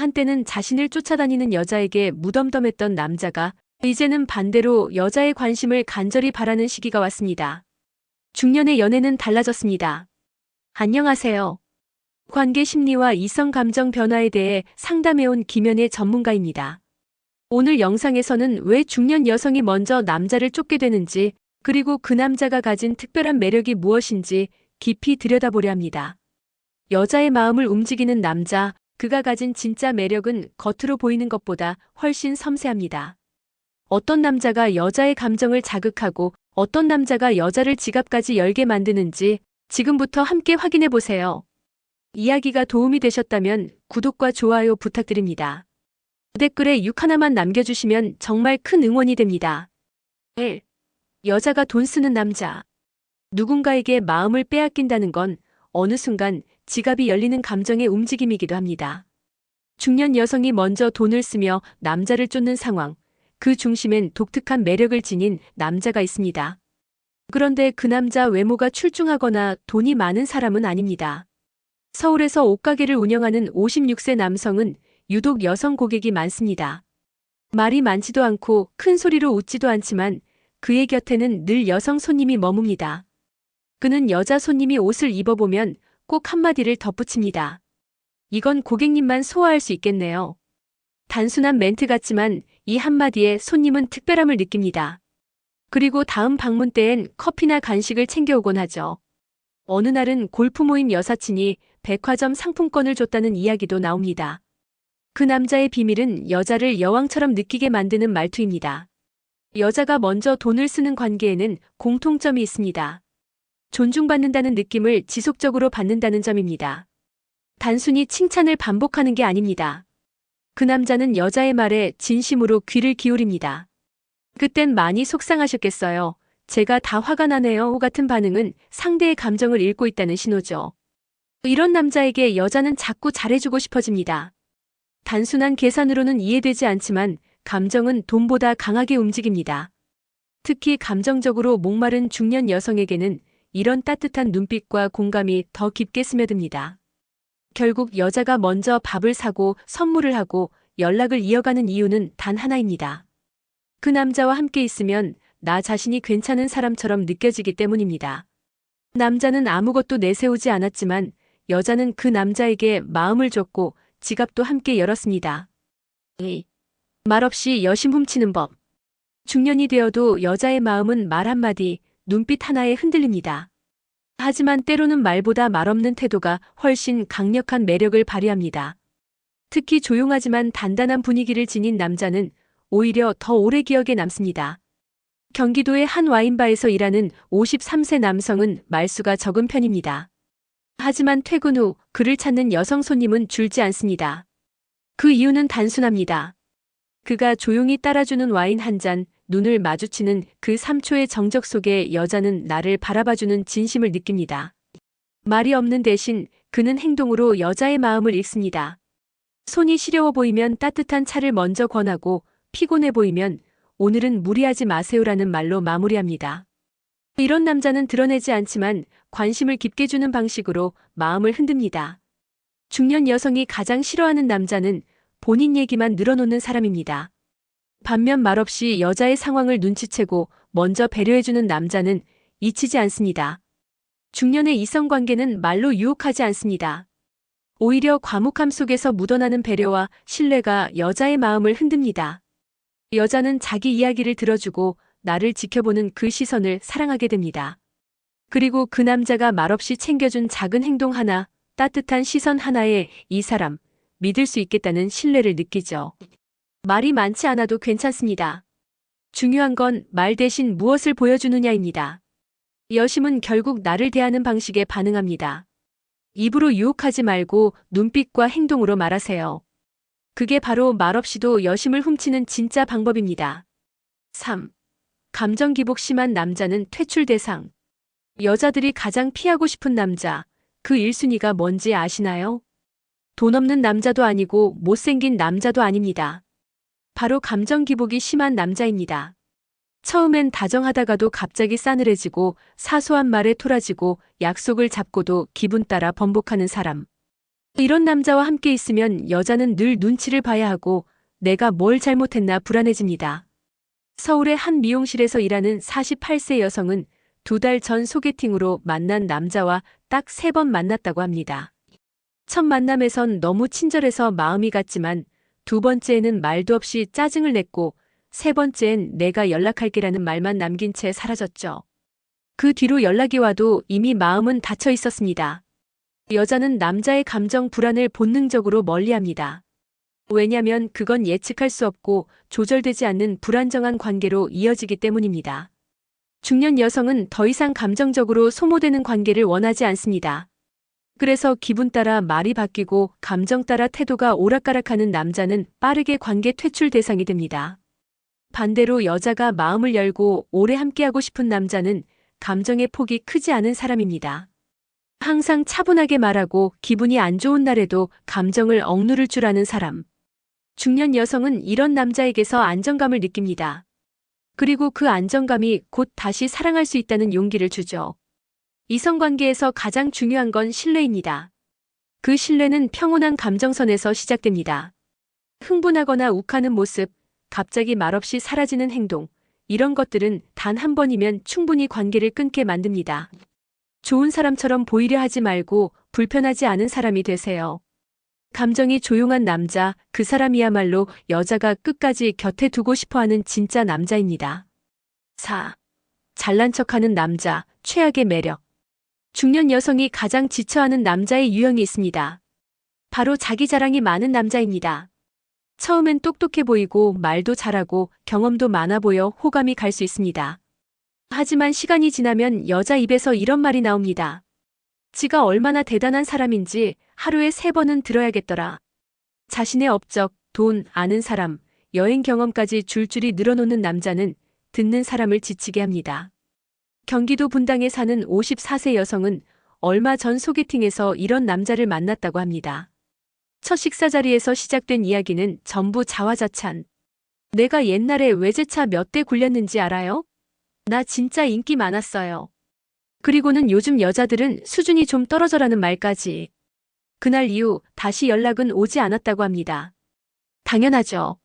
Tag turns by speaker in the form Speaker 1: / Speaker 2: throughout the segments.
Speaker 1: 한때는 자신을 쫓아다니는 여자에게 무덤덤했던 남자가 이제는 반대로 여자의 관심을 간절히 바라는 시기가 왔습니다. 중년의 연애는 달라졌습니다. 안녕하세요. 관계 심리와 이성 감정 변화에 대해 상담해온 김연의 전문가입니다. 오늘 영상에서는 왜 중년 여성이 먼저 남자를 쫓게 되는지, 그리고 그 남자가 가진 특별한 매력이 무엇인지 깊이 들여다보려 합니다. 여자의 마음을 움직이는 남자, 그가 가진 진짜 매력은 겉으로 보이는 것보다 훨씬 섬세합니다. 어떤 남자가 여자의 감정을 자극하고 어떤 남자가 여자를 지갑까지 열게 만드는지 지금부터 함께 확인해 보세요. 이야기가 도움이 되셨다면 구독과 좋아요 부탁드립니다. 댓글에 6 하나만 남겨주시면 정말 큰 응원이 됩니다. 1. 여자가 돈 쓰는 남자. 누군가에게 마음을 빼앗긴다는 건 어느 순간 지갑이 열리는 감정의 움직임이기도 합니다. 중년 여성이 먼저 돈을 쓰며 남자를 쫓는 상황. 그 중심엔 독특한 매력을 지닌 남자가 있습니다. 그런데 그 남자 외모가 출중하거나 돈이 많은 사람은 아닙니다. 서울에서 옷가게를 운영하는 56세 남성은 유독 여성 고객이 많습니다. 말이 많지도 않고 큰 소리로 웃지도 않지만 그의 곁에는 늘 여성 손님이 머뭅니다. 그는 여자 손님이 옷을 입어보면 꼭 한마디를 덧붙입니다. 이건 고객님만 소화할 수 있겠네요. 단순한 멘트 같지만 이 한마디에 손님은 특별함을 느낍니다. 그리고 다음 방문 때엔 커피나 간식을 챙겨오곤 하죠. 어느 날은 골프 모임 여사친이 백화점 상품권을 줬다는 이야기도 나옵니다. 그 남자의 비밀은 여자를 여왕처럼 느끼게 만드는 말투입니다. 여자가 먼저 돈을 쓰는 관계에는 공통점이 있습니다. 존중받는다는 느낌을 지속적으로 받는다는 점입니다. 단순히 칭찬을 반복하는 게 아닙니다. 그 남자는 여자의 말에 진심으로 귀를 기울입니다. 그땐 많이 속상하셨겠어요. 제가 다 화가 나네요. 같은 반응은 상대의 감정을 읽고 있다는 신호죠. 이런 남자에게 여자는 자꾸 잘해주고 싶어집니다. 단순한 계산으로는 이해되지 않지만 감정은 돈보다 강하게 움직입니다. 특히 감정적으로 목마른 중년 여성에게는 이런 따뜻한 눈빛과 공감이 더 깊게 스며듭니다. 결국 여자가 먼저 밥을 사고 선물을 하고 연락을 이어가는 이유는 단 하나입니다. 그 남자와 함께 있으면 나 자신이 괜찮은 사람처럼 느껴지기 때문입니다. 남자는 아무것도 내세우지 않았지만 여자는 그 남자에게 마음을 줬고 지갑도 함께 열었습니다. 말없이 여심 훔치는 법. 중년이 되어도 여자의 마음은 말 한마디, 눈빛 하나에 흔들립니다. 하지만 때로는 말보다 말없는 태도가 훨씬 강력한 매력을 발휘합니다. 특히 조용하지만 단단한 분위기를 지닌 남자는 오히려 더 오래 기억에 남습니다. 경기도의 한 와인바에서 일하는 53세 남성은 말수가 적은 편입니다. 하지만 퇴근 후 그를 찾는 여성 손님은 줄지 않습니다. 그 이유는 단순합니다. 그가 조용히 따라주는 와인 한 잔, 눈을 마주치는 그 3초의 정적 속에 여자는 나를 바라봐주는 진심을 느낍니다. 말이 없는 대신 그는 행동으로 여자의 마음을 읽습니다. 손이 시려워 보이면 따뜻한 차를 먼저 권하고 피곤해 보이면 오늘은 무리하지 마세요라는 말로 마무리합니다. 이런 남자는 드러내지 않지만 관심을 깊게 주는 방식으로 마음을 흔듭니다. 중년 여성이 가장 싫어하는 남자는 본인 얘기만 늘어놓는 사람입니다. 반면 말없이 여자의 상황을 눈치채고 먼저 배려해주는 남자는 잊히지 않습니다. 중년의 이성관계는 말로 유혹하지 않습니다. 오히려 과묵함 속에서 묻어나는 배려와 신뢰가 여자의 마음을 흔듭니다. 여자는 자기 이야기를 들어주고 나를 지켜보는 그 시선을 사랑하게 됩니다. 그리고 그 남자가 말없이 챙겨준 작은 행동 하나, 따뜻한 시선 하나에 이 사람, 믿을 수 있겠다는 신뢰를 느끼죠. 말이 많지 않아도 괜찮습니다. 중요한 건 말 대신 무엇을 보여주느냐입니다. 여심은 결국 나를 대하는 방식에 반응합니다. 입으로 유혹하지 말고 눈빛과 행동으로 말하세요. 그게 바로 말없이도 여심을 훔치는 진짜 방법입니다. 3. 감정 기복 심한 남자는 퇴출 대상. 여자들이 가장 피하고 싶은 남자, 그 1순위가 뭔지 아시나요? 돈 없는 남자도 아니고 못생긴 남자도 아닙니다. 바로 감정 기복이 심한 남자입니다. 처음엔 다정하다가도 갑자기 싸늘해지고 사소한 말에 토라지고 약속을 잡고도 기분 따라 번복하는 사람. 이런 남자와 함께 있으면 여자는 늘 눈치를 봐야 하고 내가 뭘 잘못했나 불안해집니다. 서울의 한 미용실에서 일하는 48세 여성은 두 달 전 소개팅으로 만난 남자와 딱 세 번 만났다고 합니다. 첫 만남에선 너무 친절해서 마음이 갔지만 두 번째에는 말도 없이 짜증을 냈고 세 번째엔 내가 연락할게라는 말만 남긴 채 사라졌죠. 그 뒤로 연락이 와도 이미 마음은 닫혀 있었습니다. 여자는 남자의 감정 불안을 본능적으로 멀리합니다. 왜냐면 그건 예측할 수 없고 조절되지 않는 불안정한 관계로 이어지기 때문입니다. 중년 여성은 더 이상 감정적으로 소모되는 관계를 원하지 않습니다. 그래서 기분 따라 말이 바뀌고 감정 따라 태도가 오락가락하는 남자는 빠르게 관계 퇴출 대상이 됩니다. 반대로 여자가 마음을 열고 오래 함께하고 싶은 남자는 감정의 폭이 크지 않은 사람입니다. 항상 차분하게 말하고 기분이 안 좋은 날에도 감정을 억누를 줄 아는 사람. 중년 여성은 이런 남자에게서 안정감을 느낍니다. 그리고 그 안정감이 곧 다시 사랑할 수 있다는 용기를 주죠. 이성관계에서 가장 중요한 건 신뢰입니다. 그 신뢰는 평온한 감정선에서 시작됩니다. 흥분하거나 욱하는 모습, 갑자기 말없이 사라지는 행동, 이런 것들은 단 한 번이면 충분히 관계를 끊게 만듭니다. 좋은 사람처럼 보이려 하지 말고 불편하지 않은 사람이 되세요. 감정이 조용한 남자, 그 사람이야말로 여자가 끝까지 곁에 두고 싶어 하는 진짜 남자입니다. 4. 잘난 척하는 남자, 최악의 매력. 중년 여성이 가장 지쳐하는 남자의 유형이 있습니다. 바로 자기 자랑이 많은 남자입니다. 처음엔 똑똑해 보이고 말도 잘하고 경험도 많아 보여 호감이 갈 수 있습니다. 하지만 시간이 지나면 여자 입에서 이런 말이 나옵니다. 지가 얼마나 대단한 사람인지 하루에 세 번은 들어야겠더라. 자신의 업적, 돈, 아는 사람, 여행 경험까지 줄줄이 늘어놓는 남자는 듣는 사람을 지치게 합니다. 경기도 분당에 사는 54세 여성은 얼마 전 소개팅에서 이런 남자를 만났다고 합니다. 첫 식사 자리에서 시작된 이야기는 전부 자화자찬. 내가 옛날에 외제차 몇 대 굴렸는지 알아요? 나 진짜 인기 많았어요. 그리고는 요즘 여자들은 수준이 좀 떨어져라는 말까지. 그날 이후 다시 연락은 오지 않았다고 합니다. 당연하죠.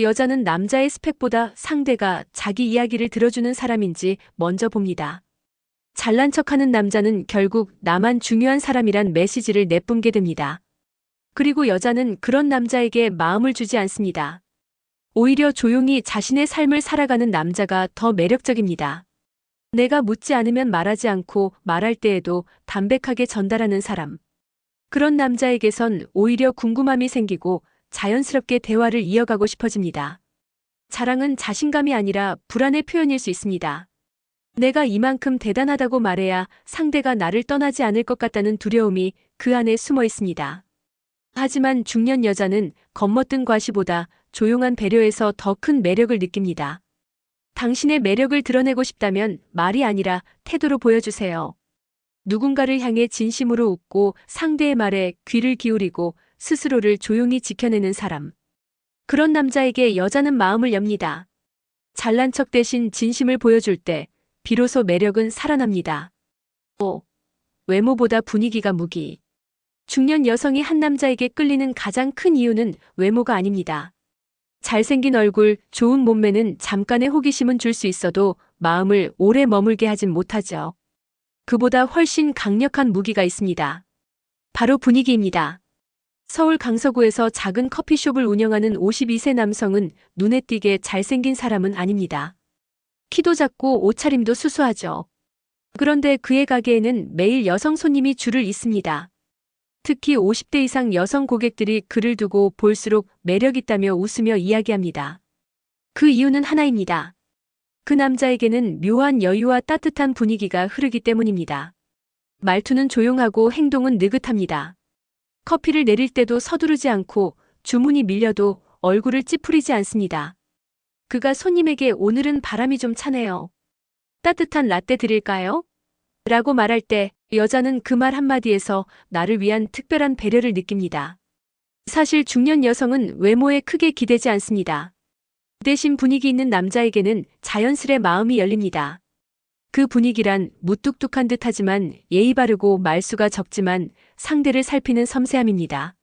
Speaker 1: 여자는 남자의 스펙보다 상대가 자기 이야기를 들어주는 사람인지 먼저 봅니다. 잘난 척하는 남자는 결국 나만 중요한 사람이란 메시지를 내뿜게 됩니다. 그리고 여자는 그런 남자에게 마음을 주지 않습니다. 오히려 조용히 자신의 삶을 살아가는 남자가 더 매력적입니다. 내가 묻지 않으면 말하지 않고 말할 때에도 담백하게 전달하는 사람. 그런 남자에게선 오히려 궁금함이 생기고 자연스럽게 대화를 이어가고 싶어집니다. 자랑은 자신감이 아니라 불안의 표현일 수 있습니다. 내가 이만큼 대단하다고 말해야 상대가 나를 떠나지 않을 것 같다는 두려움이 그 안에 숨어 있습니다. 하지만 중년 여자는 겉멋든 과시보다 조용한 배려에서 더 큰 매력을 느낍니다. 당신의 매력을 드러내고 싶다면 말이 아니라 태도로 보여주세요. 누군가를 향해 진심으로 웃고 상대의 말에 귀를 기울이고 스스로를 조용히 지켜내는 사람. 그런 남자에게 여자는 마음을 엽니다. 잘난 척 대신 진심을 보여줄 때 비로소 매력은 살아납니다. 5. 외모보다 분위기가 무기. 중년 여성이 한 남자에게 끌리는 가장 큰 이유는 외모가 아닙니다. 잘생긴 얼굴, 좋은 몸매는 잠깐의 호기심은 줄 수 있어도 마음을 오래 머물게 하진 못하죠. 그보다 훨씬 강력한 무기가 있습니다. 바로 분위기입니다. 서울 강서구에서 작은 커피숍을 운영하는 52세 남성은 눈에 띄게 잘생긴 사람은 아닙니다. 키도 작고 옷차림도 수수하죠. 그런데 그의 가게에는 매일 여성 손님이 줄을 잇습니다. 특히 50대 이상 여성 고객들이 그를 두고 볼수록 매력있다며 웃으며 이야기합니다. 그 이유는 하나입니다. 그 남자에게는 묘한 여유와 따뜻한 분위기가 흐르기 때문입니다. 말투는 조용하고 행동은 느긋합니다. 커피를 내릴 때도 서두르지 않고 주문이 밀려도 얼굴을 찌푸리지 않습니다. 그가 손님에게 오늘은 바람이 좀 차네요. 따뜻한 라떼 드릴까요? 라고 말할 때 여자는 그 말 한마디에서 나를 위한 특별한 배려를 느낍니다. 사실 중년 여성은 외모에 크게 기대지 않습니다. 대신 분위기 있는 남자에게는 자연스레 마음이 열립니다. 그 분위기란 무뚝뚝한 듯 하지만 예의 바르고 말수가 적지만 상대를 살피는 섬세함입니다.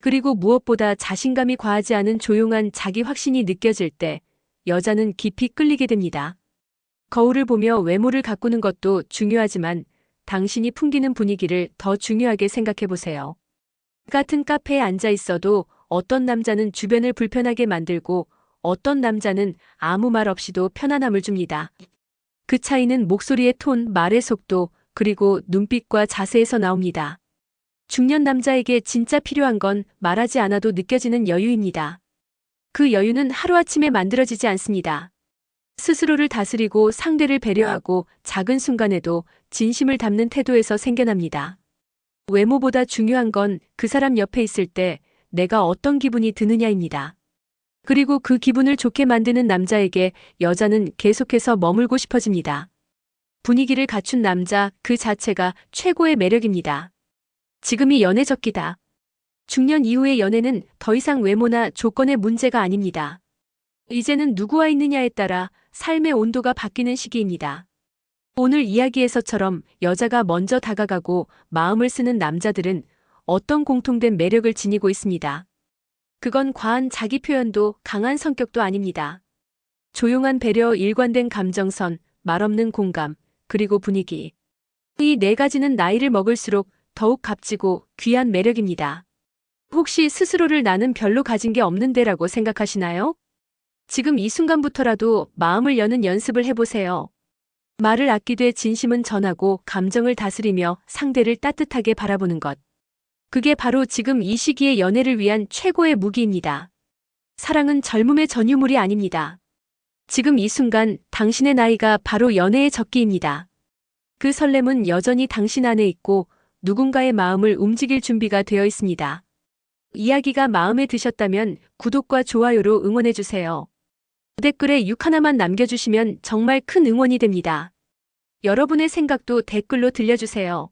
Speaker 1: 그리고 무엇보다 자신감이 과하지 않은 조용한 자기 확신이 느껴질 때 여자는 깊이 끌리게 됩니다. 거울을 보며 외모를 가꾸는 것도 중요하지만 당신이 풍기는 분위기를 더 중요하게 생각해 보세요. 같은 카페에 앉아 있어도 어떤 남자는 주변을 불편하게 만들고 어떤 남자는 아무 말 없이도 편안함을 줍니다. 그 차이는 목소리의 톤, 말의 속도, 그리고 눈빛과 자세에서 나옵니다. 중년 남자에게 진짜 필요한 건 말하지 않아도 느껴지는 여유입니다. 그 여유는 하루아침에 만들어지지 않습니다. 스스로를 다스리고 상대를 배려하고 작은 순간에도 진심을 담는 태도에서 생겨납니다. 외모보다 중요한 건 그 사람 옆에 있을 때 내가 어떤 기분이 드느냐입니다. 그리고 그 기분을 좋게 만드는 남자에게 여자는 계속해서 머물고 싶어집니다. 분위기를 갖춘 남자 그 자체가 최고의 매력입니다. 지금이 연애 적기다. 중년 이후의 연애는 더 이상 외모나 조건의 문제가 아닙니다. 이제는 누구와 있느냐에 따라 삶의 온도가 바뀌는 시기입니다. 오늘 이야기에서처럼 여자가 먼저 다가가고 마음을 쓰는 남자들은 어떤 공통된 매력을 지니고 있습니다. 그건 과한 자기 표현도 강한 성격도 아닙니다. 조용한 배려, 일관된 감정선, 말없는 공감, 그리고 분위기. 이 네 가지는 나이를 먹을수록 더욱 값지고 귀한 매력입니다. 혹시 스스로를 나는 별로 가진 게 없는데라고 생각하시나요? 지금 이 순간부터라도 마음을 여는 연습을 해보세요. 말을 아끼되 진심은 전하고 감정을 다스리며 상대를 따뜻하게 바라보는 것. 그게 바로 지금 이 시기의 연애를 위한 최고의 무기입니다. 사랑은 젊음의 전유물이 아닙니다. 지금 이 순간 당신의 나이가 바로 연애의 적기입니다. 그 설렘은 여전히 당신 안에 있고 누군가의 마음을 움직일 준비가 되어 있습니다. 이야기가 마음에 드셨다면 구독과 좋아요로 응원해주세요. 댓글에 6 하나만 남겨주시면 정말 큰 응원이 됩니다. 여러분의 생각도 댓글로 들려주세요.